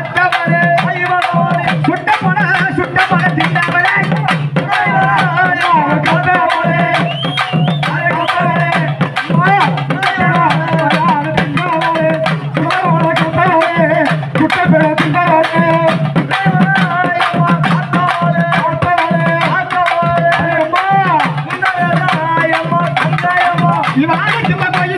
Acabaré. Imagina que vai